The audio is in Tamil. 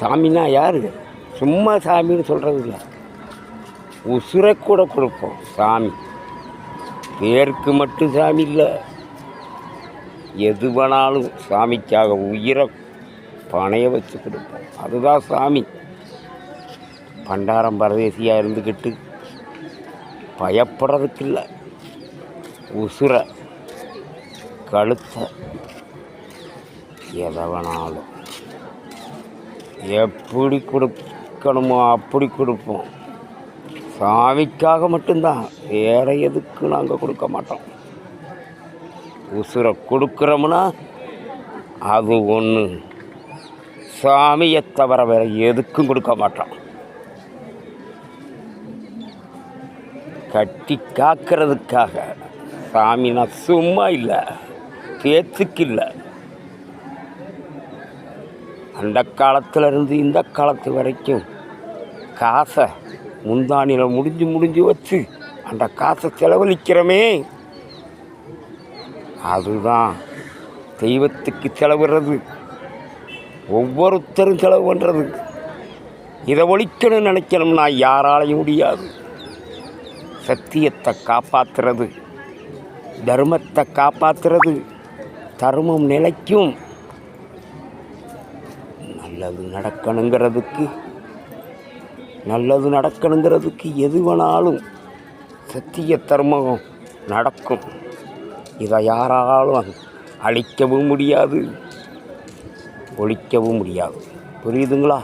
சாமின்னா யார்? சும்மா சாமின்னு சொல்கிறது இல்லை. உசுரை கூட கொடுப்போம் சாமி. பேருக்கு மட்டும் சாமி இல்லை. எது வேணாலும் சாமிக்காக உயிரை பணைய வச்சு கொடுப்போம். அதுதான் சாமி. பண்டாரம் பரதேசியாக இருந்துக்கிட்டு பயப்படுறதுக்கு இல்லை. உசுரை கழுத்தை எதை வேணாலும். எப்படி கொடுக்கணுமோ அப்படி கொடுப்போம். சாமிக்காக மட்டும்தான் வேற எதுக்கு நாங்கள் கொடுக்க மாட்டோம். உசுரை கொடுக்குறோம்னா அது ஒன்று சாமியை தவிர வேற எதுக்கும் கொடுக்க மாட்டோம். கட்டி காக்கிறதுக்காக சாமினா சும்மா இல்லை பேச்சுக்கு இல்லை. அந்த காலத்திலிருந்து இந்த காலத்து வரைக்கும் காசை முந்தானியில் முடிஞ்சு முடிஞ்சு வச்சு அந்த காசை செலவழிக்கிறோமே. அதுதான் தெய்வத்துக்கு செலவிடுறது. ஒவ்வொருத்தரும் செலவு பண்ணுறது இதை ஒழிக்கணும்னு நினைக்கணும்னா யாராலையும் முடியாது. சத்தியத்தை காப்பாற்றுறது தர்மத்தை காப்பாற்றுறது தர்மம் நிலைக்கும். நல்லது நடக்கணுங்கிறதுக்கு நல்லது நடக்கணுங்கிறதுக்கு எது வேணாலும் சத்திய தர்மம் நடக்கும். இதை யாராலும் அழிக்கவும் முடியாது ஒழிக்கவும் முடியாது. புரியுதுங்களா?